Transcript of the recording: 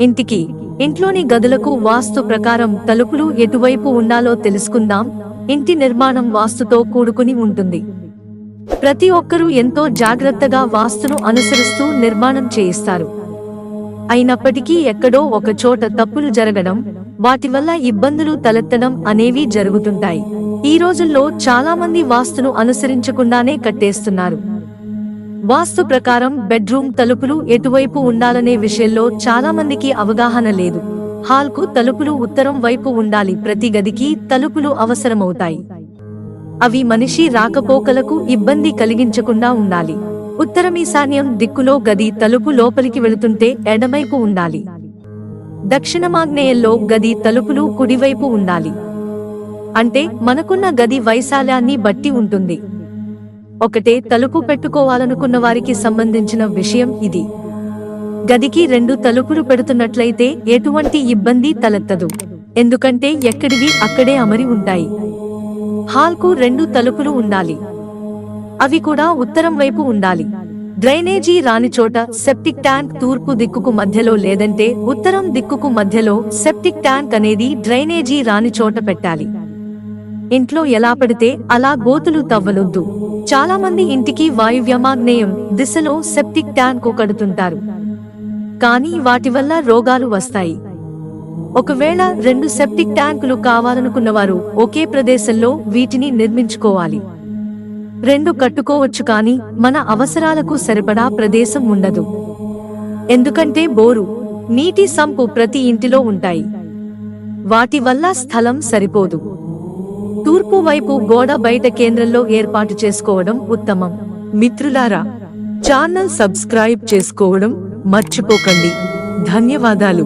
ఇంటికి ఇంట్లోని గదులకు వాస్తు ప్రకారం తలుపులు ఎటువైపు ఉండాలో తెలుసుకుందాం. ఇంటి నిర్మాణం వాస్తుతో కూడుకుని ఉంటుంది. ప్రతి ఒక్కరూ ఎంతో జాగ్రత్తగా వాస్తును అనుసరిస్తూ నిర్మాణం చేయిస్తారు. అయినప్పటికీ ఎక్కడో ఒక చోట తప్పులు జరగడం వాటి వల్ల ఇబ్బందులు తలెత్తడం అనేవి జరుగుతుంటాయి. ఈ రోజుల్లో చాలా మంది వాస్తును అనుసరించకుండానే కట్టేస్తున్నారు. వాస్తు ప్రకారం బెడ్రూమ్ తలుపులు ఎటువైపు ఉండాలనే విషయంలో చాలా మందికి అవగాహన లేదు. హాల్కు తలుపులు ఉత్తరం వైపు ఉండాలి. ప్రతి గదికి తలుపులు అవసరమవుతాయి. అవి మనిషి రాకపోకలకు ఇబ్బంది కలిగించకుండా ఉండాలి. ఉత్తరం ఈశాన్యం దిక్కులో గది తలుపు లోపలికి వెళుతుంటే ఎడమైపు ఉండాలి. దక్షిణమాగ్నేయంలో గది తలుపులు కుడివైపు ఉండాలి. అంటే మనకున్న గది వైశాల్యాన్ని బట్టి ఉంటుంది. ఒకటే తలుపు పెట్టుకోవాలనుకున్న వారికి సంబంధించిన విషయం ఇది. గదికి రెండు తలుపులు పెడుతున్నట్లయితే ఎటువంటి ఇబ్బంది తలెత్తదు. ఎందుకంటే ఎక్కడివి అక్కడే అమరి ఉంటాయి. హాల్కు రెండు తలుపులు ఉండాలి. అవి కూడా ఉత్తరం వైపు ఉండాలి. డ్రైనేజీ రాని చోట సెప్టిక్ ట్యాంక్ తూర్పు దిక్కుకు మధ్యలో లేదంటే ఉత్తరం దిక్కుకు మధ్యలో సెప్టిక్ ట్యాంక్ అనేది డ్రైనేజీ రాని చోట పెట్టాలి. ఇంట్లో ఎలా పడితే అలా గోతులు తవ్వలొద్దు. చాలా మంది ఇంటికి వాయువ్యమాగ్నేయం దిశలో సెప్టిక్ ట్యాంక్ కడుతుంటారు కానీ వాటి వల్ల రోగాలు వస్తాయి. ఒకవేళ రెండు సెప్టిక్ ట్యాంకులు కావాలనుకున్నవారు ఒకే ప్రదేశంలో వీటిని నిర్మించుకోవాలి. రెండు కట్టుకోవచ్చు కానీ మన అవసరాలకు సరిపడా ప్రదేశం ఉండదు. ఎందుకంటే బోరు నీటి సంపు ప్రతి ఇంటిలో ఉంటాయి. వాటి వల్ల స్థలం సరిపోదు. తూర్పు వైపు గోడ బయట కేంద్రంలో ఏర్పాటు చేసుకోవడం ఉత్తమం. మిత్రులారా ఛానల్ సబ్స్క్రైబ్ చేసుకోవడం మర్చిపోకండి. ధన్యవాదాలు.